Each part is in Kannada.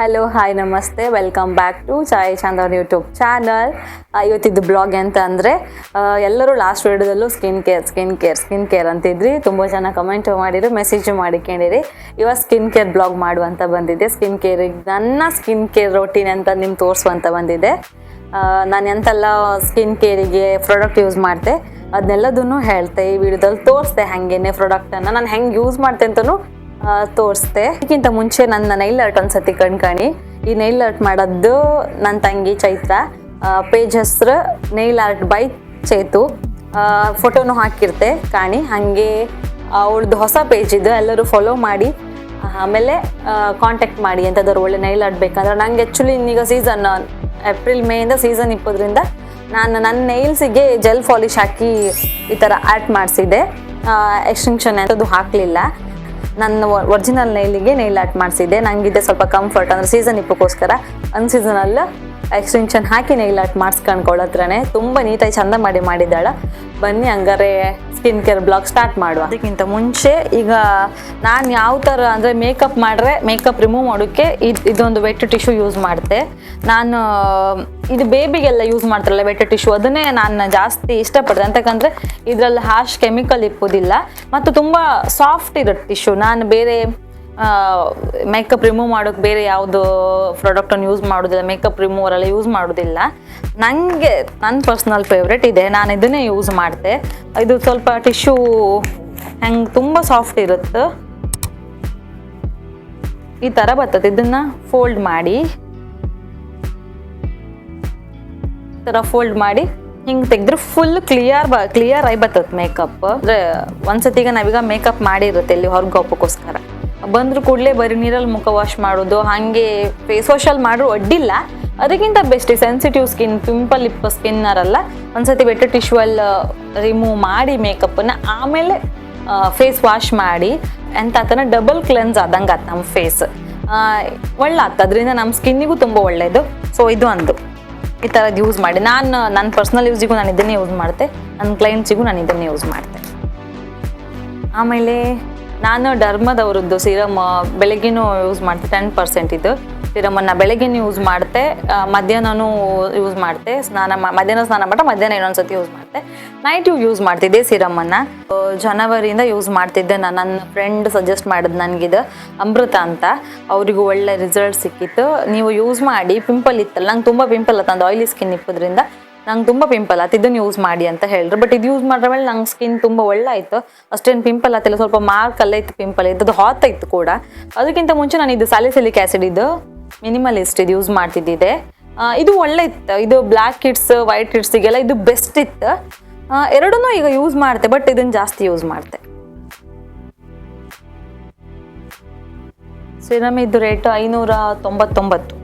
ಹಲೋ ಹಾಯ್ ನಮಸ್ತೆ ವೆಲ್ಕಮ್ ಬ್ಯಾಕ್ ಟು ಚಾಯ್ ಅವ್ರ ಯೂಟ್ಯೂಬ್ ಚಾನಲ್ ಇವತ್ತಿದ್ದು ಬ್ಲಾಗ್ ಅಂತ ಅಂದರೆ ಎಲ್ಲರೂ last ವಿಡಿಯೋದಲ್ಲೂ skin care skin care skin care ಅಂತಿದ್ರಿ ತುಂಬ ಜನ ಕಮೆಂಟ್ ಮಾಡಿದ್ರು ಮೆಸೇಜ್ ಮಾಡಿಕೊಂಡಿರಿ ಇವಾಗ ಸ್ಕಿನ್ ಕೇರ್ ಬ್ಲಾಗ್ ಮಾಡುವಂತ ಬಂದಿದೆ. ಸ್ಕಿನ್ ಕೇರಿಗೆ ನನ್ನ ಸ್ಕಿನ್ ಕೇರ್ ರೊಟೀನ್ ಅಂತ ನಿಮ್ಗೆ ತೋರಿಸುವಂತ ಬಂದಿದೆ. ನಾನು ಎಂತೆಲ್ಲ ಸ್ಕಿನ್ ಕೇರಿಗೆ ಪ್ರಾಡಕ್ಟ್ ಯೂಸ್ ಮಾಡ್ತೆ, ಅದನ್ನೆಲ್ಲದನ್ನು ಹೇಳ್ತೆ. ಈ ವಿಡಿಯೋದಲ್ಲಿ ತೋರಿಸ್ದೆ ಹಾಗೇನೆ ಪ್ರಾಡಕ್ಟನ್ನು ನಾನು ಹೆಂಗೆ ಯೂಸ್ ಮಾಡ್ತೆ ಅಂತಲೂ ತೋರಿಸ್ದೆ. ಇದಕ್ಕಿಂತ ಮುಂಚೆ ನನ್ನ ನೈಲ್ ಆರ್ಟ್ ಒಂದ್ಸತಿ ಕಣ್ಕಾಣಿ. ಈ ನೈಲ್ ಆರ್ಟ್ ಮಾಡೋದು ನನ್ನ ತಂಗಿ ಚೈತ್ರ. ಪೇಜ್ ಹೆಸ್ರು ನೈಲ್ ಆರ್ಟ್ ಬೈ ಚೇತು. ಫೋಟೋನು ಹಾಕಿರ್ತೆ ಕಾಣಿ. ಹಾಗೆ ಅವಳದ್ದು ಹೊಸ ಪೇಜ್ ಇದು. ಎಲ್ಲರೂ ಫಾಲೋ ಮಾಡಿ. ಆಮೇಲೆ ಕಾಂಟ್ಯಾಕ್ಟ್ ಮಾಡಿ ಎಂಥದಾದ್ರು ಒಳ್ಳೆ ನೈಲ್ ಆರ್ಟ್ ಬೇಕಂದ್ರೆ. ನಂಗೆ ಆ್ಯಕ್ಚುಲಿ ಇನ್ನೀಗ ಸೀಸನ್ ಏಪ್ರಿಲ್ ಮೇಯಿಂದ ಸೀಸನ್ ಇಪ್ಪೋದ್ರಿಂದ ನಾನು ನನ್ನ ನೈಲ್ಸಿಗೆ ಜೆಲ್ ಪಾಲಿಶ್ ಹಾಕಿ ಈ ಥರ ಆ್ಯಡ್ ಮಾಡಿಸಿದೆ ಎಕ್ಸ್ಟೆನ್ಷನ್ ಎಂಥದ್ದು ಹಾಕಲಿಲ್ಲ. ನನ್ನ ಒರಿಜಿನಲ್ ನೈಲಿಗೆ ನೈಲ್ ಆರ್ಟ್ ಮಾಡಿಸಿದ್ದೆ. ನನಗಿದೆ ಸ್ವಲ್ಪ ಕಂಫರ್ಟ್ ಅಂದರೆ ಸೀಸನ್ ಇಪ್ಪಕ್ಕೋಸ್ಕರ ಅನ್ಸೀಸನಲ್ಲ ಎಕ್ಸ್ಟೆನ್ಷನ್ ಹಾಕಿ ನೈಲ್ ಆರ್ಟ್ ಮಾಡಿಸ್ಕೊಂಡ್ಕೊಳ್ಳತ್ರನೇ ತುಂಬ ನೀಟಾಗಿ ಚಂದ ಮಾಡಿ ಮಾಡಿದ್ದಾಳ. ಬನ್ನಿ ಹಂಗಾರೆ ಸ್ಕಿನ್ ಕೇರ್ ಬ್ಲಾಗ್ ಸ್ಟಾರ್ಟ್ ಮಾಡುವ. ಅದಕ್ಕಿಂತ ಮುಂಚೆ ಈಗ ನಾನು ಯಾವ ಥರ ಅಂದರೆ ಮೇಕಪ್ ಮಾಡಿದ್ರೆ ಮೇಕಪ್ ರಿಮೂವ್ ಮಾಡೋಕ್ಕೆ ಇದು ಇದೊಂದು ವೆಟ್ ಟಿಶ್ಯೂ ಯೂಸ್ ಮಾಡಿದೆ ನಾನು ಇದು ಬೇಬಿಗೆಲ್ಲ ಯೂಸ್ ಮಾಡ್ತಾರಲ್ಲ ವೆಟ್ ಟಿಶ್ಯೂ ಅದನ್ನೇ ನಾನು ಜಾಸ್ತಿ ಇಷ್ಟಪಡ್ತೇನೆ ಅಂತಕ್ಕಂದ್ರೆ ಇದರಲ್ಲಿ ಹಾಶ್ ಕೆಮಿಕಲ್ ಇಪ್ಪೋದಿಲ್ಲ. ಮತ್ತು ತುಂಬ ಸಾಫ್ಟ್ ಇರುತ್ತೆ ಟಿಶ್ಯೂ ನಾನು ಬೇರೆ ಮೇಕಪ್ ರಿಮೂವ್ ಮಾಡೋಕ್ಕೆ ಬೇರೆ ಯಾವುದು ಪ್ರಾಡಕ್ಟನ್ನು ಯೂಸ್ ಮಾಡೋದಿಲ್ಲ. ಮೇಕಪ್ ರಿಮೂವರ್ ಎಲ್ಲ ಯೂಸ್ ಮಾಡೋದಿಲ್ಲ. ನನಗೆ ನನ್ನ ಪರ್ಸ್ನಲ್ ಫೇವ್ರೆಟ್ ಇದೆ. ನಾನು ಇದನ್ನೇ ಯೂಸ್ ಮಾಡ್ತೆ. ಇದು ಸ್ವಲ್ಪ ಟಿಶ್ಯೂ ಹೆಂಗೆ ತುಂಬ ಸಾಫ್ಟ್ ಇರುತ್ತೆ. ಈ ಥರ ಬರ್ತದೆ. ಇದನ್ನು ಫೋಲ್ಡ್ ಮಾಡಿ. ಥರ ಫೋಲ್ಡ್ ಮಾಡಿ ಹಿಂಗೆ ತೆಗೆದ್ರೆ ಫುಲ್ ಕ್ಲಿಯರ್ ಬ ಕ್ಲಿಯರ್ ಆಗಿ ಬರ್ತದೆ ಮೇಕಪ್ ಅಂದರೆ ಒಂದ್ಸತಿಗ ನಾವೀಗ ಮೇಕಪ್ ಮಾಡಿರುತ್ತೆ ಇಲ್ಲಿ ಹೊರಗೆ ಹಬ್ಬಕ್ಕೋಸ್ಕರ ಬಂದ್ರು ಕೂಡಲೇ ಬರೀ ನೀರಲ್ಲಿ ಮುಖ ವಾಶ್ ಮಾಡೋದು, ಹಾಗೆ ಫೇಸ್ ವಾಶಲ್ಲಿ ಮಾಡ್ರು ಅಡ್ಡಿಲ್ಲ. ಅದಕ್ಕಿಂತ ಬೆಸ್ಟ್ ಸೆನ್ಸಿಟಿವ್ ಸ್ಕಿನ್ ಪಿಂಪಲ್ ಇಪ್ಪ ಸ್ಕಿನ್ನರಲ್ಲ ಒಂದ್ಸತಿ ಬೆಟ್ಟ ಟಿಶ್ಯೂಲ್ ರಿಮೂವ್ ಮಾಡಿ ಮೇಕಪ್ಪನ್ನು ಆಮೇಲೆ ಫೇಸ್ ವಾಶ್ ಮಾಡಿ, ಎಂತ ಆತನ ಡಬಲ್ ಕ್ಲೆನ್ಸ್ ಆದಂಗೆ ಆತ ನಮ್ಮ ಫೇಸ್ ಒಳ್ಳೆ ಅದರಿಂದ ನಮ್ಮ ಸ್ಕಿನ್ನಿಗೂ ತುಂಬ ಒಳ್ಳೆಯದು ಸೊ ಇದು ಒಂದು ಈ ಥರದ್ದು ಯೂಸ್ ಮಾಡಿ. ನಾನು ನನ್ನ ಪರ್ಸ್ನಲ್ ಯೂಸಿಗೂ ನಾನು ಇದನ್ನೇ ಯೂಸ್ ಮಾಡ್ತೆ. ನನ್ನ ಕ್ಲೈಂಟ್ಸಿಗೂ ನಾನು ಇದನ್ನೇ ಯೂಸ್ ಮಾಡ್ತೆ. ಆಮೇಲೆ ನಾನು ಡರ್ಮದವ್ರದ್ದು ಸೀರಮ್ ಬೆಳಗ್ಗೆನೂ ಯೂಸ್ ಮಾಡ್ತೆ ಟೆನ್ ಪರ್ಸೆಂಟ್ ಇದು ಸಿರಮನ್ನು ಬೆಳಗ್ಗೆ ಯೂಸ್ ಮಾಡ್ತೆ ಮಧ್ಯಾಹ್ನ ಮಧ್ಯಾಹ್ನನೂ ಯೂಸ್ ಮಾಡ್ತೆ, ಸ್ನಾನ ಮಧ್ಯಾಹ್ನ ಸ್ನಾನ ಮಾಡ ಮಧ್ಯಾಹ್ನ ಇನ್ನೊಂದ್ಸತಿ ಯೂಸ್ ಮಾಡ್ತೆ. ನೈಟ್ ಯೂಸ್ ಮಾಡ್ತಿದ್ದೆ ಸಿರಮನ್ನು ಜನವರಿಯಿಂದ ಯೂಸ್ ಮಾಡ್ತಿದ್ದೆ ನಾನು ನನ್ನ ಫ್ರೆಂಡ್ ಸಜೆಸ್ಟ್ ಮಾಡಿದ್ ನನಗಿದು ಅಮೃತ ಅಂತ. ಅವರಿಗೂ ಒಳ್ಳೆ ರಿಸಲ್ಟ್ ಸಿಕ್ಕಿತ್ತು. ನೀವು ಯೂಸ್ ಮಾಡಿ ಪಿಂಪಲ್ ಇತ್ತಲ್ಲ, ನಂಗೆ ತುಂಬ ಪಿಂಪಲ್ ಆತಂದು ಆಯಿಲಿ ಸ್ಕಿನ್ ಇಪ್ಪದ್ರಿಂದ. ನಂಗೆ ತುಂಬ ಪಿಂಪಲ್ ಆತ, ಇದನ್ನು ಯೂಸ್ ಮಾಡಿ ಅಂತ ಹೇಳಿದ್ರು. ಬಟ್ ಇದು ಯೂಸ್ ಮಾಡಿದ ಮೇಲೆ ನಂಗೆ ಸ್ಕಿನ್ ತುಂಬ ಒಳ್ಳೆ ಆಯ್ತು ಅಷ್ಟೇನು ಪಿಂಪಲ್ ಆತಿಲ್ಲ ಸ್ವಲ್ಪ ಮಾರ್ಕ್ ಅಲ್ಲೇ ಇತ್ತು ಪಿಂಪಲ್ ಇತ್ತು ಅದು ಹಾತ್ ಇತ್ತು ಕೂಡ. ಅದಕ್ಕಿಂತ ಮುಂಚೆ ನಾನು ಇದು ಸ್ಯಾಲಿಸಿಲಿಕ್ ಆ್ಯಸಿಡ್ ಇದು ಮಿನಿಮಲಿಸ್ಟ್ ಇದು ಯೂಸ್ ಮಾಡ್ತಿದ್ದಿದೆ. ಇದು ಒಳ್ಳೆ ಇತ್ತು. ಇದು ಬ್ಲ್ಯಾಕ್ ಕಿಡ್ಸ್ ವೈಟ್ ಕಿಡ್ಸಿಗೆಲ್ಲ ಇದು ಬೆಸ್ಟ್ ಇತ್ತು. ಎರಡನ್ನೂ ಈಗ ಯೂಸ್ ಮಾಡ್ತೆ ಬಟ್ ಇದನ್ನು ಜಾಸ್ತಿ ಯೂಸ್ ಮಾಡ್ತೆ. ಸಿರಮ್ ಇದು ರೇಟ್ ಐನೂರ ತೊಂಬತ್ತೊಂಬತ್ತು.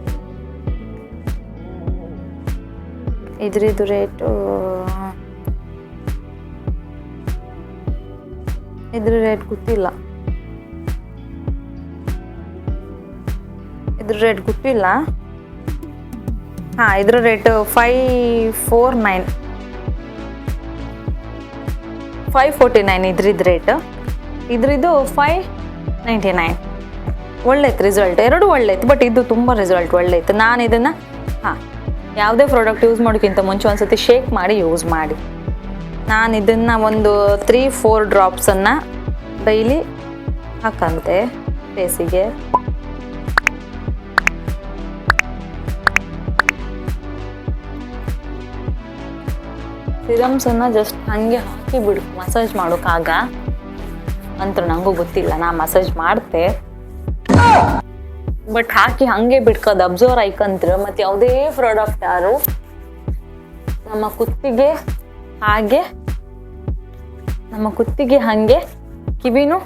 ಇದ್ರದ್ದು ರೇಟು ಇದ್ರ ರೇಟ್ ಗೊತ್ತಿಲ್ಲ. ಇದ್ರ ರೇಟ್ ಗೊತ್ತಿಲ್ಲ. ಹಾಂ, ಇದ್ರ rate five four nine five forty nine ಇದ್ರಿದ್ದು rate ಇದ್ರದ್ದು ಫೈ ನೈಂಟಿ ನೈನ್ ಒಳ್ಳೆಯ್ತು ರಿಸಲ್ಟ್ ಎರಡು ಒಳ್ಳೆಯ್ತು ಬಟ್ ಇದು ತುಂಬ ರಿಸಲ್ಟ್ ಒಳ್ಳೆಯ್ತು ನಾನು ಇದನ್ನು, ಹಾಂ, ಯಾವುದೇ ಪ್ರಾಡಕ್ಟ್ ಯೂಸ್ ಮಾಡೋಕ್ಕಿಂತ ಮುಂಚೆ ಒಂದ್ಸತಿ ಶೇಕ್ ಮಾಡಿ ಯೂಸ್ ಮಾಡಿ. ನಾನು ಇದನ್ನು ಒಂದು ತ್ರೀ ಫೋರ್ ಡ್ರಾಪ್ಸನ್ನು ಡೈಲಿ ಹಾಕಂತೆ ಫೇಸಿಗೆ ಸಿರಮ್ಸನ್ನು ಜಸ್ಟ್ ಹಾಗೆ ಹಾಕಿ ಬಿಡು ಮಸಾಜ್ ಮಾಡೋಕ್ಕಾಗ ಅಂತ ನನಗೂ ಗೊತ್ತಿಲ್ಲ, ನಾ ಮಸಾಜ್ ಮಾಡ್ತೆ. ಬಟ್ ಹಾಕಿ ಹಂಗೆ ಬಿಡ್ಕೋದು ಅಬ್ಸರ್ವ್ ಆಯ್ಕಂತ್ರ. ಮತ್ತೆ ಯಾವುದೇ ಪ್ರಾಡಕ್ಟ್ ಯಾರು, ನಮ್ಮ ಕುತ್ತಿಗೆ ಹಾಗೆ, ನಮ್ಮ ಕುತ್ತಿಗೆ ಹಾಗೆ ಕಿವಿನೂ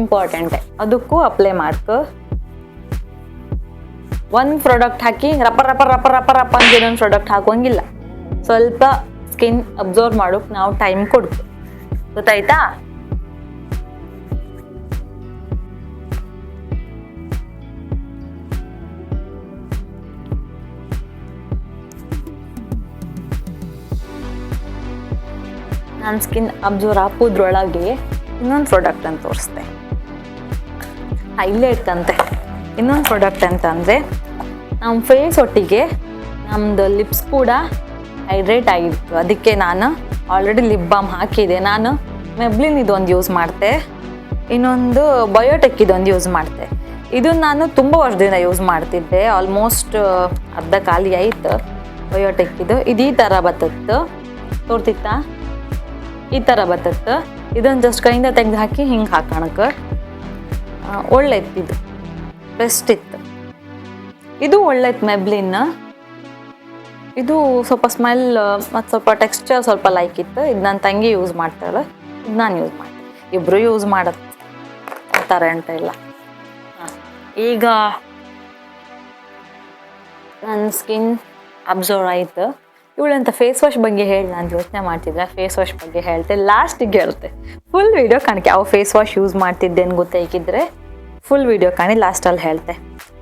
ಇಂಪಾರ್ಟೆಂಟ್ ಅದಕ್ಕೂ ಅಪ್ಲೈ ಮಾಡ್ಕ. ಒಂದು ಪ್ರಾಡಕ್ಟ್ ಹಾಕಿ ರಪ್ಪ ರಪ್ಪ ರಪ್ಪ ರಪ್ಪ ರಪ್ಪ ಅಂತ ಇನ್ನೊಂದು ಪ್ರಾಡಕ್ಟ್ ಹಾಕೋಂಗಿಲ್ಲ ಸ್ವಲ್ಪ ಸ್ಕಿನ್ ಅಬ್ಸರ್ವ್ ಮಾಡೋಕೆ ನಾವು ಟೈಮ್ ಕೊಡ್ಬೇಕು. ಗೊತ್ತಾಯ್ತಾ? ನನ್ನ ಸ್ಕಿನ್ ಅಬ್ಸರ್ವ್ ಹಾಕೋದ್ರೊಳಗೆ ಇನ್ನೊಂದು ಪ್ರಾಡಕ್ಟ್ ಅಂತ ತೋರಿಸ್ತೆ ಹೈಲೈಟ್ ಅಂತೆ. ಇನ್ನೊಂದು ಪ್ರಾಡಕ್ಟ್ ಅಂತ ಅಂದರೆ ನಮ್ಮ ಫೇಸ್ ಒಟ್ಟಿಗೆ ನಮ್ಮದು ಲಿಪ್ಸ್ ಕೂಡ ಹೈಡ್ರೇಟ್ ಆಗಿತ್ತು. ಅದಕ್ಕೆ ನಾನು ಆಲ್ರೆಡಿ ಲಿಪ್ ಬಾಮ್ ಹಾಕಿದೆ. ನಾನು ಮೆಬ್ಲಿನ್ ಇದೊಂದು ಯೂಸ್ ಮಾಡ್ತೆ. ಇನ್ನೊಂದು ಬಯೋಟೆಕ್ ಇದೊಂದು ಯೂಸ್ ಮಾಡ್ತೆ. ಇದು ನಾನು ತುಂಬ ವರ್ಷದಿಂದ ಯೂಸ್ ಮಾಡ್ತಿದ್ದೆ. ಆಲ್ಮೋಸ್ಟ್ ಅರ್ಧ ಖಾಲಿ ಆಯಿತು ಬಯೋಟೆಕ್ ಇದು. ಇದು ಈ ಥರ ಬತ್ತತ್ತು. ತೋರ್ತಿತ್ತಾ? ಈ ಥರ ಬತ್ತತ್ತು. ಇದೊಂದು ಜಸ್ಟ್ ಕೈಯಿಂದ ತೆಗೆದು ಹಾಕಿ ಹಿಂಗೆ ಹಾಕೋಣಕ್ಕೆ. ಒಳ್ಳೆ ಇತ್ತು ಇದು. ಬೆಸ್ಟ್ ಇತ್ತು. ಇದು ಒಳ್ಳೆ ಮೆಬ್ಲಿನ್ ಇದು ಸ್ವಲ್ಪ ಸ್ಮೆಲ್ ಮತ್ತು ಸ್ವಲ್ಪ ಟೆಕ್ಸ್ಚರ್ ಸ್ವಲ್ಪ ಲೈಕ್ ಇತ್ತು. ಇದು ನನ್ನ ತಂಗಿ ಯೂಸ್ ಮಾಡ್ತಾಳೆ. ಇದು ನಾನು ಯೂಸ್ ಮಾಡ್ತೀನಿ. ಇಬ್ಬರು ಯೂಸ್ ಮಾಡೋದು ಆ ಥರ ಅಂತ ಇಲ್ಲ. ಈಗ ನನ್ನ ಸ್ಕಿನ್ ಅಬ್ಸರ್ವ್ ಆಯಿತು. ಇವಳಂತ ಫೇಸ್ ವಾಶ್ ಬಗ್ಗೆ ಹೇಳಿ, ನಾನು ಯೋಚನೆ ಮಾಡ್ತಿದ್ದೆ. ಫೇಸ್ ವಾಶ್ ಬಗ್ಗೆ ಹೇಳ್ತೆ. ಲಾಸ್ಟಿಗೆ ಹೇಳ್ತೆ. ಫುಲ್ ವೀಡಿಯೋ ಕಾಣಕ್ಕೆ ಯಾವ ಫೇಸ್ ವಾಶ್ ಯೂಸ್ ಮಾಡ್ತಿದ್ದೆ ಅಂತ ಗೊತ್ತಾಗಿದ್ರೆ ಫುಲ್ ವೀಡಿಯೋ ಕಾಣಿ ಲಾಸ್ಟಲ್ಲಿ ಹೇಳ್ತೆ.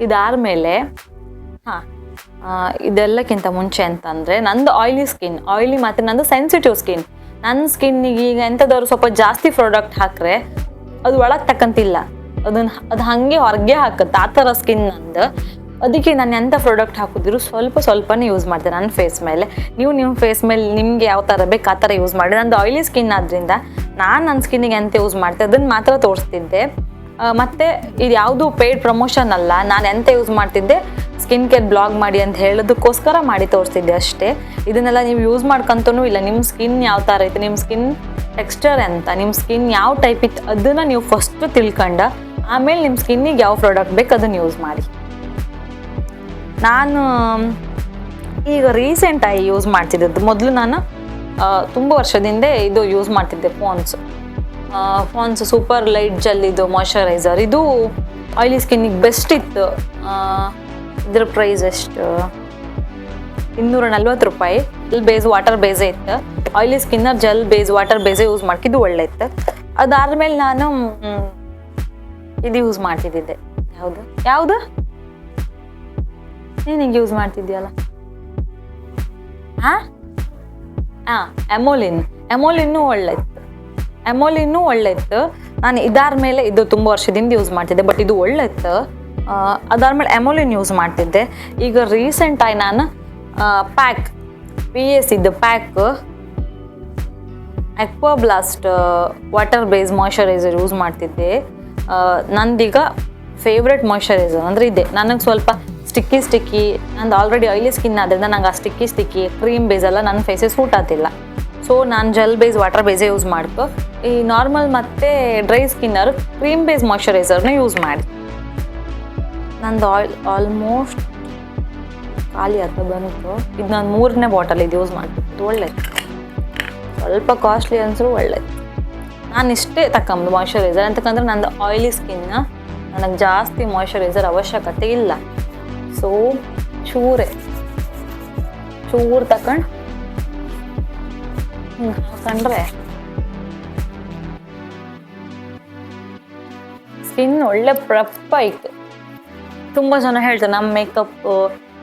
ಇದಾದ್ಮೇಲೆ, ಹಾಂ ಇದೆಲ್ಲಕ್ಕಿಂತ ಮುಂಚೆ ಅಂತಂದರೆ ನಂದು ಆಯ್ಲಿ ಸ್ಕಿನ್ ಆಯ್ಲಿ ಮತ್ತು ನಂದು ಸೆನ್ಸಿಟಿವ್ ಸ್ಕಿನ್ ನನ್ನ ಸ್ಕಿನ್ನಿಗೆ ಈಗ ಎಂಥದವ್ರು ಸ್ವಲ್ಪ ಜಾಸ್ತಿ ಪ್ರಾಡಕ್ಟ್ ಹಾಕ್ರೆ ಅದು ಒಳಗೆ ತಕ್ಕಂತಿಲ್ಲ. ಅದನ್ನು ಅದು ಹಾಗೆ ಹೊರಗೆ ಹಾಕುತ್ತೆ. ಆ ಥರ ಸ್ಕಿನ್ ನಂದು. ಅದಕ್ಕೆ ನಾನು ಎಂಥ ಪ್ರಾಡಕ್ಟ್ ಹಾಕಿದ್ರು ಸ್ವಲ್ಪ ಸ್ವಲ್ಪನೇ ಯೂಸ್ ಮಾಡ್ತೇನೆ ನನ್ನ ಫೇಸ್ ಮೇಲೆ. ನೀವು ನಿಮ್ಮ ಫೇಸ್ ಮೇಲೆ ನಿಮಗೆ ಯಾವ ಥರ ಬೇಕು ಆ ಥರ ಯೂಸ್ ಮಾಡಿ ನಂದು ಆಯ್ಲಿ ಸ್ಕಿನ್ ಆದ್ದರಿಂದ ನಾನು ನನ್ನ ಸ್ಕಿನ್ನಿಗೆ ಎಂತ ಯೂಸ್ ಮಾಡ್ತೆ ಅದನ್ನು ಮಾತ್ರ ತೋರಿಸ್ತಿದ್ದೆ. ಮತ್ತೆ ಇದು ಯಾವುದು ಪೇಯ್ಡ್ ಪ್ರಮೋಷನ್ ಅಲ್ಲ, ನಾನು ಎಂತ ಯೂಸ್ ಮಾಡ್ತಿದ್ದೆ? ಸ್ಕಿನ್ ಕೇರ್ ಬ್ಲಾಗ್ ಮಾಡಿ ಅಂತ ಹೇಳೋದಕ್ಕೋಸ್ಕರ ಮಾಡಿ ತೋರಿಸ್ತಿದ್ದೆ ಅಷ್ಟೇ. ಇದನ್ನೆಲ್ಲ ನೀವು ಯೂಸ್ ಮಾಡ್ಕೊಂತನೂ ಇಲ್ಲ. ನಿಮ್ಮ ಸ್ಕಿನ್ ಯಾವ ಥರ ಐತೆ ನಿಮ್ಮ ಸ್ಕಿನ್ ಟೆಕ್ಸ್ಚರ್ ಅಂತ ನಿಮ್ಮ ಸ್ಕಿನ್ ಯಾವ ಟೈಪ್ ಇತ್ತು, ಅದನ್ನು ನೀವು ಫಸ್ಟ್ ತಿಳ್ಕೊಂಡ, ಆಮೇಲೆ ನಿಮ್ಮ ಸ್ಕಿನ್ನಿಗೆ ಯಾವ ಪ್ರಾಡಕ್ಟ್ ಬೇಕು ಅದನ್ನು ಯೂಸ್ ಮಾಡಿ. ನಾನು, ಈಗ ರೀಸೆಂಟಾಗಿ ಯೂಸ್ ಮಾಡ್ತಿದ್ದದ್ದು, ಮೊದಲು ನಾನು ತುಂಬ ವರ್ಷದಿಂದ ಇದು ಯೂಸ್ ಮಾಡ್ತಿದ್ದೆ Pond's Pond's super light gel ಇದು ಮಾಯಶ್ಚರೈಸರ್ ಇದು ಆಯಿಲಿ ಸ್ಕಿನ್ನಿಗೆ ಬೆಸ್ಟ್ ಇತ್ತು. ಇದ್ರ ಪ್ರೈಸ್ ಎಷ್ಟು? ಇನ್ನೂರ ನಲ್ವತ್ತು ರೂಪಾಯಿ. ಇಲ್ಲಿ ಬೇಸ್ ವಾಟರ್ ಬೇಸೇ ಇತ್ತು. ಆಯಿಲಿ ಸ್ಕಿನ್ನರ್ ಜೆಲ್ ಬೇಸ್ ವಾಟರ್ ಬೇಸೆ ಯೂಸ್ ಮಾಡ್ಕಿದ್ದು ಒಳ್ಳೆ ಇತ್ತು. ಅದಾದ್ಮೇಲೆ ನಾನು ಇದು ಯೂಸ್ ಮಾಡ್ತಿದ್ದಿದ್ದೆ. ಯಾವುದು? ಯಾವುದು? ನೀನಿಗೆ ಯೂಸ್ ಮಾಡ್ತಿದ್ಯಲ್ಲ. ಹಾ? ಹಾಂ ಎಮೋಲಿನ್ ಎಮೋಲಿನ್ನೂ ಒಳ್ಳೆ ಇತ್ತು. ಎಮೋಲಿನ್ನೂ ಒಳ್ಳೆ ಇತ್ತು ನಾನು ಇದಾದ್ಮೇಲೆ ಇದು ತುಂಬ ವರ್ಷದಿಂದ ಯೂಸ್ ಮಾಡ್ತಿದ್ದೆ ಬಟ್ ಇದು ಒಳ್ಳೆ ಇತ್ತು ಆ, ಅದಾದ್ಮೇಲೆ ಅಮೋಲಿನ್ ಯೂಸ್ ಮಾಡ್ತಿದ್ದೆ. ಈಗ ರೀಸೆಂಟಾಗಿ ನಾನು ಪ್ಯಾಕ್ ಪಿ ಎಸ್ ಇದ್ದು pack aqua blast water base moisturiser use ಮಾಡ್ತಿದ್ದೆ. ನಂದೀಗ ಫೇವ್ರೆಟ್ ಮಾಯಶ್ಚರೈಸರ್ ಅಂದರೆ ಇದೆ. ನನಗೆ ಸ್ವಲ್ಪ ಸ್ಟಿಕ್ಕಿ ಸ್ಟಿಕ್ಕಿ ನಂದು ಆಲ್ರೆಡಿ ಆಯ್ಲಿ ಸ್ಕಿನ್ ಆದ್ದರಿಂದ ನಂಗೆ ಆ ಸ್ಟಿಕ್ಕಿ ಸ್ಟಿಕ್ಕಿ ಕ್ರೀಮ್ ಬೇಸ್ ಎಲ್ಲ ನನ್ನ ಫೇಸಸ್ ಸೂಟ್ ಆಗ್ತಿಲ್ಲ. ಸೊ ನಾನು ಜೆಲ್ ಬೇಸ್ ವಾಟರ್ ಬೇಸೇ ಯೂಸ್ ಮಾಡ್ಕೊ. ಈ ನಾರ್ಮಲ್ ಮತ್ತು ಡ್ರೈ ಸ್ಕಿನ್ನರ್ ಕ್ರೀಮ್ ಬೇಸ್ ಮಾಯಶ್ಚರೈಸರ್ನ ಯೂಸ್ ಮಾಡಿ. ನಂದು ಆಯಿಲ್ ಆಲ್ಮೋಸ್ಟ್ ಖಾಲಿ ಅರ್ಥ ಬಂತು. ಇದು ನಾನು ಮೂರನೇ ಬಾಟಲ್ ಇದು ಯೂಸ್ ಮಾಡ್ತಿದ್ದು ಒಳ್ಳೇದು. ಸ್ವಲ್ಪ ಕಾಸ್ಟ್ಲಿ ಅನ್ಸರು ಒಳ್ಳೇದು. ನಾನು ಇಷ್ಟೇ ತಕೊಂಬುದು ಮಾಯಶ್ಚರೈಸರ್ ಅಂತಕಂದ್ರೆ ನಂದು ಆಯಿಲಿ ಸ್ಕಿನ್ನ ನನಗೆ ಜಾಸ್ತಿ ಮಾಯಶ್ಚರೈಸರ್ ಅವಶ್ಯಕತೆ ಇಲ್ಲ. ಸೊ ಚೂರೆ. ಚೂರು ತಕೊಂಡು ಹಿಂಗೆ ಹಾಕೊಂಡ್ರೆ ಸ್ಕಿನ್ ಒಳ್ಳೆ ಪ್ರಪ್ ಆಯ್ತು ತುಂಬ ಜನ ಹೇಳ್ತಾರೆ ನಮ್ಮ ಮೇಕಪ್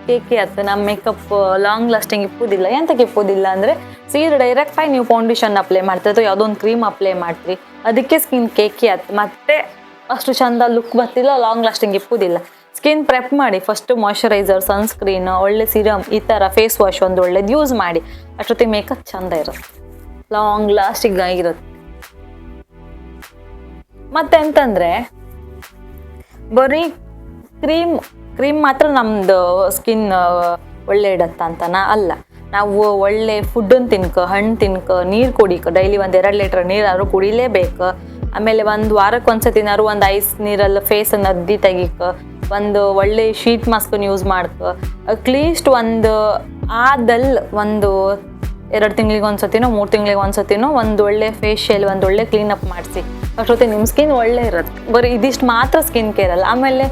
ಕೇಕೆ ಆಯ್ತು ನಮ್ಮ ಮೇಕಪ್ ಲಾಂಗ್ ಲಾಸ್ಟಿಂಗ್ ಇಪ್ಪುದಿಲ್ಲ. ಎಂತಕ್ಕೆ ಇಪ್ಪುದಿಲ್ಲ ಅಂದರೆ, ಸೀರೆ ಡೈರೆಕ್ಟ್ ಆಗಿ ನೀವು ಫೌಂಡೇಶನ್ ಅಪ್ಲೈ ಮಾಡ್ತೀರಿ ಅಥವಾ ಯಾವುದೋ ಒಂದು ಕ್ರೀಮ್ ಅಪ್ಲೈ ಮಾಡ್ತೀರಿ ಅದಕ್ಕೆ ಸ್ಕಿನ್ ಕೇಕೆ ಆಯ್ತು ಮತ್ತೆ ಅಷ್ಟು ಚಂದ ಲುಕ್ ಬರ್ತಿಲ್ಲ ಲಾಂಗ್ ಲಾಸ್ಟಿಂಗ್ ಇಪ್ಪುದಿಲ್ಲ. ಸ್ಕಿನ್ ಪ್ರೆಪ್ ಮಾಡಿ ಫಸ್ಟ್ ಮಾಯಶ್ಚರೈಸರ್ ಸನ್ಸ್ಕ್ರೀನ್ ಒಳ್ಳೆ ಸಿರಮ್ ಈ ಥರ ಫೇಸ್ ವಾಶ್ ಒಂದು ಒಳ್ಳೇದು ಯೂಸ್ ಮಾಡಿ. ಅಷ್ಟೊತ್ತಿಗೆ ಮೇಕಪ್ ಚಂದ ಇರುತ್ತೆ. ಲಾಂಗ್ ಲಾಸ್ಟಿಂಗ್ ಆಗಿರುತ್ತೆ. ಮತ್ತೆ ಎಂತಂದ್ರೆ ಬರೀ ಕ್ರೀಮ್ ಕ್ರೀಮ್ ಮಾತ್ರ ನಮ್ದು ಸ್ಕಿನ್ ಒಳ್ಳೆ ಇಡತ್ತ ಅಂತನ ಅಲ್ಲ. ನಾವು ಒಳ್ಳೆ ಫುಡ್ಡನ್ನು ತಿನ್ಕ, ಹಣ್ಣು ತಿನ್ಕ, ನೀರು ಕುಡಿಕ ಡೈಲಿ ಒಂದು ಎರಡು ಲೀಟ್ರ್ ನೀರಾದ್ರು ಕುಡಿಲೇಬೇಕು. ಆಮೇಲೆ ಒಂದು ವಾರಕ್ಕೆ ಒಂದು ಸತಿನಾರು ಒಂದು ಐಸ್ ನೀರಲ್ಲಿ ಫೇಸನ್ನು ಅದ್ದಿ ತೆಗಿಕ, ಒಂದು ಒಳ್ಳೆ ಶೀಟ್ ಮಾಸ್ಕನ್ನು ಯೂಸ್ ಮಾಡ್ಕ ಅಟ್ಲೀಸ್ಟ್ ಒಂದು ಆದಲ್ ಒಂದು ಎರಡು ತಿಂಗಳಿಗೆ ಒಂದ್ಸತಿನೋ, ಮೂರು ತಿಂಗಳಿಗೆ ಒಂದ್ಸತಿನೋ ಒಂದು ಒಳ್ಳೆ ಫೇಶಿಯಲ್ ಒಂದು ಒಳ್ಳೆ ಕ್ಲೀನಪ್ ಮಾಡಿಸಿ. ಅಷ್ಟೊತ್ತಿಗೆ ನಿಮ್ಮ ಸ್ಕಿನ್ ಒಳ್ಳೆ ಇರುತ್ತೆ. ಬರೀ ಇದಿಷ್ಟು ಮಾತ್ರ ಸ್ಕಿನ್ ಕೇರ್ ಅಲ್ಲ. ಆಮೇಲೆ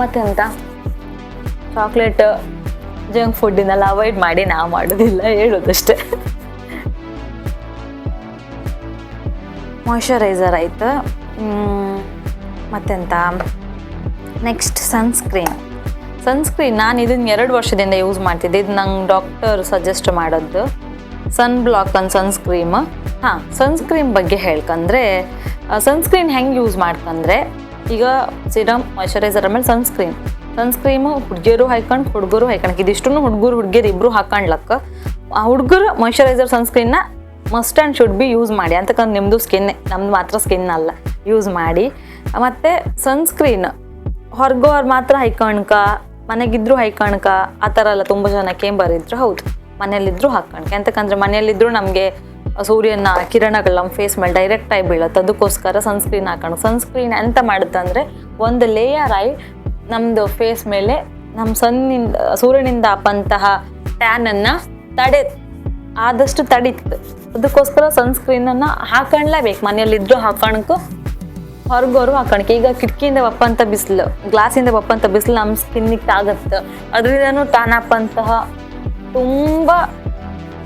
ಮತ್ತೆಂತ? ಚಾಕ್ಲೇಟ್ ಜಂಕ್ ಫುಡ್ಡಿನೆಲ್ಲ ಅವಾಯ್ಡ್ ಮಾಡಿ ನಾವು ಮಾಡೋದಿಲ್ಲ, ಹೇಳೋದಷ್ಟೇ. ಮಾಯಿಶ್ಚರೈಸರ್ ಆಯಿತು. ಮತ್ತೆಂತ? ನೆಕ್ಸ್ಟ್ ಸನ್ಸ್ಕ್ರೀನ್ ಸನ್ಸ್ಕ್ರೀನ್ ನಾನು ಇದನ್ನ ಎರಡು ವರ್ಷದಿಂದ ಯೂಸ್ ಮಾಡ್ತಿದ್ದೆ. ಇದು ನಂಗೆ ಡಾಕ್ಟರ್ ಸಜೆಸ್ಟ್ ಮಾಡೋದು ಸನ್ ಬ್ಲಾಕ್ ಅನ್ ಸನ್ಸ್ಕ್ರೀಮ್ ಹಾಂ ಸನ್ಸ್ಕ್ರೀಮ್ ಬಗ್ಗೆ ಹೇಳ್ಕಂದ್ರೆ ಸನ್ಸ್ಕ್ರೀನ್ ಹೆಂಗೆ ಯೂಸ್ ಮಾಡ್ಕಂದ್ರೆ, ಈಗ ಸಿರಮ್ ಮಾಯಶ್ಚರೈಸರ್ ಆಮೇಲೆ ಸನ್ಸ್ಕ್ರೀನ್ ಸನ್ಸ್ಕ್ರೀಮು ಹುಡುಗಿಯರು ಹಾಕೊಂಡು ಹುಡುಗರು ಹಾಕೊಳಕ್ ಇದಿಷ್ಟು ಹುಡುಗರು, ಹುಡುಗಿಯರು ಇಬ್ರು ಹಾಕೊಂಡ್ಲಕ್ಕ, ಆ ಹುಡುಗರು moisturiser ಸನ್ಸ್ಕ್ರೀನ್ನ must and should be use ಮಾಡಿ ಅಂತಕ್ಕಂಥ ನಿಮ್ಮದು ಸ್ಕಿನ್ ನಮ್ದು ಮಾತ್ರ ಸ್ಕಿನ್ ಅಲ್ಲ ಯೂಸ್ ಮಾಡಿ. ಮತ್ತು ಸನ್ಸ್ಕ್ರೀನ್ ಹೊರಗೋರು ಮಾತ್ರ ಹೈಕಣ್ಕ ಮನೆಗಿದ್ರು ಹೈಕಣ್ಕ ಆ ಥರ ಎಲ್ಲ ತುಂಬ ಜನ ಕೇಂಬರ್ ಹೌದು. ಮನೇಲಿದ್ರು ಹಾಕೊಂಡ್ಕೆ ಅಂತಕ್ಕಂದ್ರೆ ಮನೆಯಲ್ಲಿದ್ರು ನಮಗೆ ಸೂರ್ಯನ ಕಿರಣಗಳು ನಮ್ಮ ಫೇಸ್ ಮೇಲೆ ಡೈರೆಕ್ಟ್ ಆಗಿ ಬೀಳುತ್ತೆ. ಅದಕ್ಕೋಸ್ಕರ ಸನ್ಸ್ಕ್ರೀನ್ ಹಾಕೊಂಡು ಸನ್ಸ್ಕ್ರೀನ್ ಎಂತ ಮಾಡುತ್ತೆ ಅಂದರೆ ಒಂದು ಲೇಯರ್ ಆಗಿ ನಮ್ಮದು ಫೇಸ್ ಮೇಲೆ ನಮ್ಮ ಸನ್ನಿಂದ ಸೂರ್ಯನಿಂದ ಆಪಂತಹ ಟ್ಯಾನನ್ನು ತಡೆ, ಆದಷ್ಟು ತಡೀತು ಅದಕ್ಕೋಸ್ಕರ ಸನ್ಸ್ಕ್ರೀನನ್ನು ಹಾಕೊಂಡ್ಲೇಬೇಕು. ಮನೆಯಲ್ಲಿದ್ದರೂ ಹಾಕೊಳಕ್ಕೂ ಹೊರಗೋರು ಹಾಕೊಂಡ್ಕೆ. ಈಗ ಕಿಟಕಿಯಿಂದ ಬಪ್ಪಂತ ಬಿಸಿಲು ಗ್ಲಾಸಿಂದ ಬಪ್ಪಂತ ಬಿಸಿಲು ನಮ್ಮ ಸ್ಕಿನ್ನಿಗೆ ತಾಗತ್ತೆ. ಅದರಿಂದನೂ ಟ್ಯಾನ್ ಆಪಂತಹ ತುಂಬ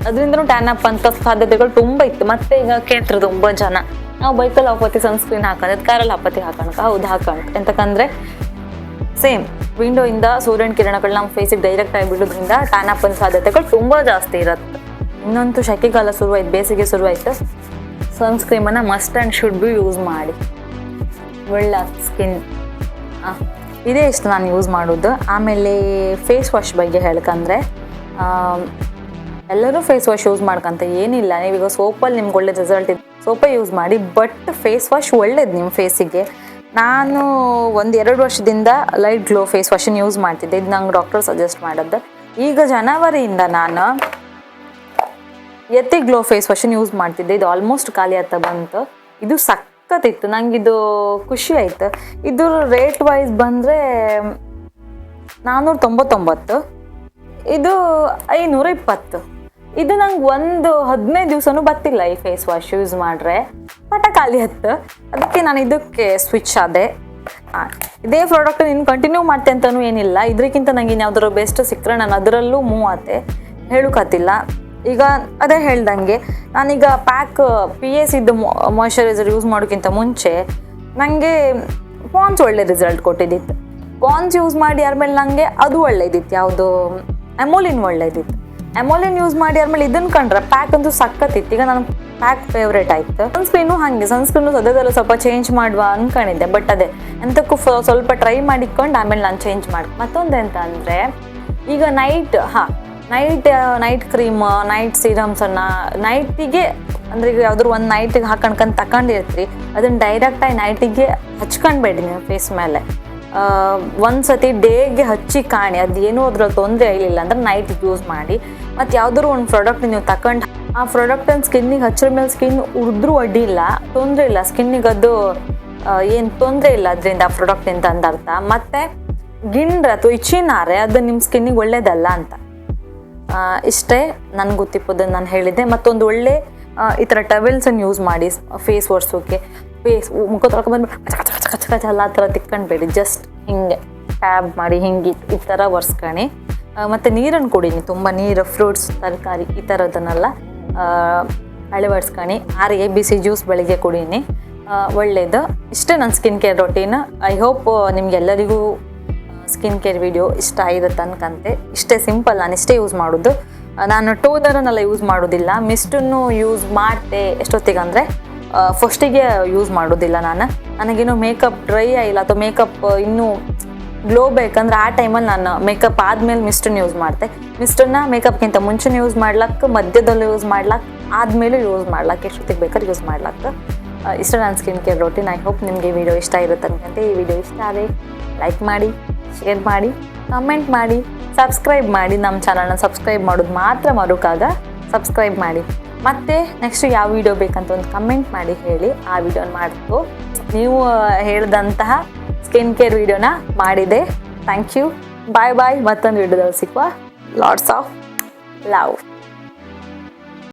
ಅದರಿಂದ ಟ್ಯಾನ್ ಅಪ್ ಅಂತ ಸಾಧ್ಯತೆಗಳು ತುಂಬ ಇತ್ತು. ಮತ್ತೆ ಈಗ ಕೇಳ್ತಾರೆ ತುಂಬ ಜನ. ನಾವು ಬೈಕಲ್ಲಿ ಹಾಕೋತಿ ಸನ್ಸ್ಕ್ರೀನ್ ಹಾಕೋದು ಕಾರಲ್ಲಿ ಹಾಕೋತಿ ಹಾಕೋಣಕ? ಹೌದು ಹಾಕೋಣ ಎಂತಕಂದ್ರೆ ಸೇಮ್ ವಿಂಡೋ ಇಂದ ಸೂರ್ಯನ ಕಿರಣಗಳು ನಮ್ಮ ಫೇಸಿಗೆ ಡೈರೆಕ್ಟ್ ಆಗಿ ಬಿಡೋದ್ರಿಂದ ಟ್ಯಾನ್ ಅಪ್ ಸಾಧ್ಯತೆಗಳು ತುಂಬ ಜಾಸ್ತಿ ಇರುತ್ತೆ. ಇನ್ನೊಂದು ಶೆಕೆಗಾಲ ಶುರುವಾಯ್ತು, ಬೇಸಿಗೆ ಶುರುವಾಯ್ತು. ಸನ್ಸ್ಕ್ರೀಮನ್ನು must and should be use ಮಾಡಿ. ಒಳ್ಳೆ ಸ್ಕಿನ್ ಇದೇ ಇಷ್ಟು ನಾನು ಯೂಸ್ ಮಾಡೋದು. ಆಮೇಲೆ ಫೇಸ್ ವಾಶ್ ಬಗ್ಗೆ ಹೇಳ್ಕಂದ್ರೆ ಎಲ್ಲರೂ ಫೇಸ್ ವಾಶ್ ಯೂಸ್ ಮಾಡ್ಕೊಂತ, ಏನಿಲ್ಲ. ನೀವೀಗ ಸೋಪಲ್ಲಿ ನಿಮ್ಗೆ ಒಳ್ಳೆ ರಿಸಲ್ಟ್ ಇದೆ. ಸೋಪೇ ಯೂಸ್ ಮಾಡಿ ಬಟ್ ಫೇಸ್ ವಾಶ್ ಒಳ್ಳೇದು ನಿಮ್ಮ ಫೇಸಿಗೆ ನಾನು ಒಂದು ಎರಡು ವರ್ಷದಿಂದ ಲೈಟ್ ಗ್ಲೋ ಫೇಸ್ ವಾಶನ್ನು ಯೂಸ್ ಮಾಡ್ತಿದ್ದೆ. ಇದು ನಂಗೆ ಡಾಕ್ಟರ್ ಸಜೆಸ್ಟ್ ಮಾಡಿದ್ದು. ಈಗ ಜನವರಿಯಿಂದ ನಾನು ಎತ್ತಿ ಗ್ಲೋ ಫೇಸ್ ವಾಶನ್ ಯೂಸ್ ಮಾಡ್ತಿದ್ದೆ. ಇದು ಆಲ್ಮೋಸ್ಟ್ ಖಾಲಿ ಆಗ್ತಾ ಬಂತು. ಇದು ಸಖತ್ತಿತ್ತು. ನಂಗೆ ಇದು ಖುಷಿ ಆಯ್ತು. ಇದು ರೇಟ್ ವೈಸ್ ಬಂದರೆ ನಾನ್ನೂರ ತೊಂಬತ್ತೊಂಬತ್ತು. ಇದು ಐನೂರ ಇಪ್ಪತ್ತು ಇದು ನಂಗೆ ಒಂದು ಹದಿನೈದು ದಿವಸನೂ ಬತ್ತಿಲ್ಲ ಈ ಫೇಸ್ ವಾಶ್ ಯೂಸ್ ಮಾಡ್ರೆ. ಪಟ ಖಾಲಿ ಹತ್ತು ಅದಕ್ಕೆ ನಾನು ಇದಕ್ಕೆ ಸ್ವಿಚ್ ಆದೆ. ಇದೇ ಪ್ರಾಡಕ್ಟ್ ನೀನು ಕಂಟಿನ್ಯೂ ಮಾಡ್ತೆ ಅಂತಲೂ ಏನಿಲ್ಲ. ಇದಕ್ಕಿಂತ ನಂಗೆ ಇನ್ಯಾವ್ದಾರು ಬೆಸ್ಟ್ ಸಿಕ್ಕರೆ ನಾನು ಅದರಲ್ಲೂ ಮೂವ್ ಆತೆ ಹೇಳೋಕತ್ತಿಲ್ಲ. ಈಗ ಅದೇ ಹೇಳ್ದಂಗೆ, ನಾನೀಗ ಪ್ಯಾಕ್ ಪಿ ಎಸ್ ಇದ್ದು ಮಾಯಶ್ಚರೈಸರ್ ಯೂಸ್ ಮಾಡೋಕ್ಕಿಂತ ಮುಂಚೆ ನನಗೆ ಪಾನ್ಸ್ ಒಳ್ಳೆ ರಿಸಲ್ಟ್ ಕೊಟ್ಟಿದ್ದಿತ್ತು ಪಾನ್ಸ್ ಯೂಸ್ ಮಾಡಿ ಆದ್ಮೇಲೆ ನನಗೆ ಅದು ಒಳ್ಳೆಯದಿತ್ತು ಯಾವುದು ಅಮೋಲಿನ್ ಒಳ್ಳೇದಿತ್ತು. ಅಮೋಲಿನ್ ಯೂಸ್ ಮಾಡಿ ಆದ್ಮೇಲೆ ಇದನ್ನ ಕಂಡ್ರೆ ಪ್ಯಾಕ್ ಅಂತೂ ಸಕ್ಕತ್ತಿತ್ತು ಈಗ ನನ್ನ ಪ್ಯಾಕ್ ಫೇವ್ರೇಟ್ ಆಯ್ತು. ಸನ್ಸ್ಕ್ರೀನು ಹಾಗೆ ಸನ್ಸ್ಕ್ರೀನು ಸದ್ಯದಲ್ಲ ಸ್ವಲ್ಪ ಚೇಂಜ್ ಮಾಡುವ ಅನ್ಕೊಂಡಿದ್ದೆ ಬಟ್ ಅದೇ, ಎಂತಕ್ಕೂ ಸ್ವಲ್ಪ ಟ್ರೈ ಮಾಡಿಕೊಂಡು ಆಮೇಲೆ ನಾನು ಚೇಂಜ್ ಮಾಡಿ, ಮತ್ತೊಂದು ಎಂತ ಅಂದರೆ ಈಗ ನೈಟ್ ಹಾಂ ನೈಟ್ ನೈಟ್ ಕ್ರೀಮ್ ನೈಟ್ ಸೀರಮ್ಸನ್ನು ನೈಟಿಗೆ ಅಂದ್ರೆ ಈಗ ಯಾವ್ದಾದ್ರು ಒಂದು ನೈಟಿಗೆ ಹಾಕೊಂಡ್ಕೊಂಡು ತಕೊಂಡಿರ್ತೀರಿ ಅದನ್ನು ಡೈರೆಕ್ಟಾಗಿ ನೈಟಿಗೆ ಹಚ್ಕೊಂಡ್ಬೇಡಿ ನೀವು ಫೇಸ್ ಮೇಲೆ. ಒಂದು ಸತಿ ಡೇಗೆ ಹಚ್ಚಿ ಕಾಣಿ ಅದೇನೂ ಅದ್ರಲ್ಲಿ ತೊಂದರೆ ಆಗಲಿಲ್ಲ ಅಂದ್ರೆ ನೈಟ್ ಯೂಸ್ ಮಾಡಿ. ಮತ್ತು ಯಾವ್ದಾದ್ರು ಒಂದು ಪ್ರಾಡಕ್ಟ್ ನೀವು ತಗೊಂಡು ಆ ಪ್ರಾಡಕ್ಟನ್ನು ಸ್ಕಿನ್ನಿಗೆ ಹಚ್ಚಿದ ಮೇಲೆ ಸ್ಕಿನ್ ಉರಿದ್ರೂ ಅಡ್ಡಿಲ್ಲ, ತೊಂದರೆ ಇಲ್ಲ. ಸ್ಕಿನ್ನಿಗೆ ಅದು ಏನು ತೊಂದರೆ ಇಲ್ಲ ಅದರಿಂದ ಆ ಪ್ರಾಡಕ್ಟಿಂದ ಅಂದರ್ಥ ಮತ್ತು ಗಿಂಡ್ರ ಅಥವಾ ಇಚ್ಚಿನಾರೆ ಅದು ನಿಮ್ಮ ಸ್ಕಿನ್ನಿಗೆ ಒಳ್ಳೇದಲ್ಲ ಅಂತ. ಇಷ್ಟೇ ನನಗೆ ಗೊತ್ತಿಪ್ಪೋದನ್ನು ನಾನು ಹೇಳಿದ್ದೆ. ಮತ್ತೊಂದು ಒಳ್ಳೆ ಈ ಥರ ಟವೆಲ್ಸನ್ನು ಯೂಸ್ ಮಾಡಿ ಫೇಸ್ ಒರೆಸೋಕೆ ಫೇಸ್ ಮುಖ ತೊಳ್ಕೊಂಡ್ಬಂದು ಕಚ ಕಚ ಆ ಥರ ತಿಕ್ಕೊಂಡ್ಬೇಡಿ ಜಸ್ಟ್ ಹಿಂಗೆ ಟ್ಯಾಬ್ ಮಾಡಿ ಹಿಂಗೆ ಈ ಥರ ಒರೆಸ್ಕೊಳ್ಳಿ ಮತ್ತು ನೀರನ್ನು ಕುಡೀನಿ. ತುಂಬ ನೀರು ಫ್ರೂಟ್ಸ್ ತರಕಾರಿ ಈ ಥರದನ್ನೆಲ್ಲ ಆ, ಅಳವಡಿಸ್ಕೊಳ್ಳಿ ಆರಿಗೆ ಬಿಸಿ ಜ್ಯೂಸ್ ಬೆಳಿಗ್ಗೆ ಕುಡೀನಿ. ಒಳ್ಳೆಯದು ಇಷ್ಟೇ ನನ್ನ skin care routine I hope ನಿಮಗೆಲ್ಲರಿಗೂ ಸ್ಕಿನ್ ಕೇರ್ ವಿಡಿಯೋ ಇಷ್ಟ ಆಗಿರುತ್ತೆ ಅನ್ಕಂತೆ ಇಷ್ಟೇ ಸಿಂಪಲ್ ನಾನು ಇಷ್ಟೇ ಯೂಸ್ ಮಾಡೋದು ನಾನು ಟೋದರನ್ನೆಲ್ಲ ಯೂಸ್ ಮಾಡೋದಿಲ್ಲ. ಮಿಸ್ಟನ್ನು ಯೂಸ್ ಮಾಡ್ತೆ ಎಷ್ಟೊತ್ತಿಗೆ ಅಂದರೆ ಫಸ್ಟಿಗೆ ಯೂಸ್ ಮಾಡೋದಿಲ್ಲ ನಾನು. ನನಗೇನು ಮೇಕಪ್ ಡ್ರೈ ಆಗಿಲ್ಲ ಅಥವಾ ಮೇಕಪ್ ಇನ್ನೂ ಗ್ಲೋ ಬೇಕಂದ್ರೆ ಆ ಟೈಮಲ್ಲಿ ನಾನು ಮೇಕಪ್ ಆದಮೇಲೆ ಮಿಸ್ಟನ್ನು ಯೂಸ್ ಮಾಡ್ತೆ ಮಿಸ್ಟನ್ನ ಮೇಕಪ್ಗಿಂತ ಮುಂಚೆನೇ ಯೂಸ್ ಮಾಡ್ಲಕ್ಕೆ, ಮಧ್ಯದಲ್ಲೂ ಯೂಸ್ ಮಾಡ್ಲಕ್ಕೆ, ಆದಮೇಲೂ ಯೂಸ್ ಮಾಡ್ಲಕ್ಕೆ, ಎಷ್ಟೊತ್ತಿಗೆ ಬೇಕಾದ್ರೆ ಯೂಸ್ ಮಾಡ್ಲಕ್ಕೆ. ಇಷ್ಟ ನನ್ನ skin care routine I hope ನಿಮಗೆ ವಿಡಿಯೋ ಇಷ್ಟ ಇರುತ್ತೆ ಅನ್ಕಂತೆ ಈ ವಿಡಿಯೋ ಇಷ್ಟ ಆದರೆ ಲೈಕ್ ಮಾಡಿ ಶೇರ್ ಮಾಡಿ ಕಮೆಂಟ್ ಮಾಡಿ ಸಬ್ಸ್ಕ್ರೈಬ್ ಮಾಡಿ. ನಮ್ಮ ಚಾನಲ್ನ ಸಬ್ಸ್ಕ್ರೈಬ್ ಮಾಡೋದು ಮಾತ್ರ ಮರುಕಾಗ ಸಬ್ಸ್ಕ್ರೈಬ್ ಮಾಡಿ. ಮತ್ತೆ ನೆಕ್ಸ್ಟ್ ಯಾವ ವಿಡಿಯೋ ಬೇಕಂತ ಒಂದು ಕಮೆಂಟ್ ಮಾಡಿ ಹೇಳಿ. ಆ ವಿಡಿಯೋನ ಮಾಡ್ತು ನೀವು ಹೇಳಿದಂತಹ ಸ್ಕಿನ್ ಕೇರ್ ವಿಡಿಯೋನ ಮಾಡಿದೆ. ಥ್ಯಾಂಕ್ ಯು ಬಾಯ್ ಬಾಯ್ ಮತ್ತೊಂದು ವಿಡಿಯೋದಲ್ಲಿ ಸಿಕ್ಕುವ ಲಾಟ್ಸ್ ಆಫ್ ಲವ್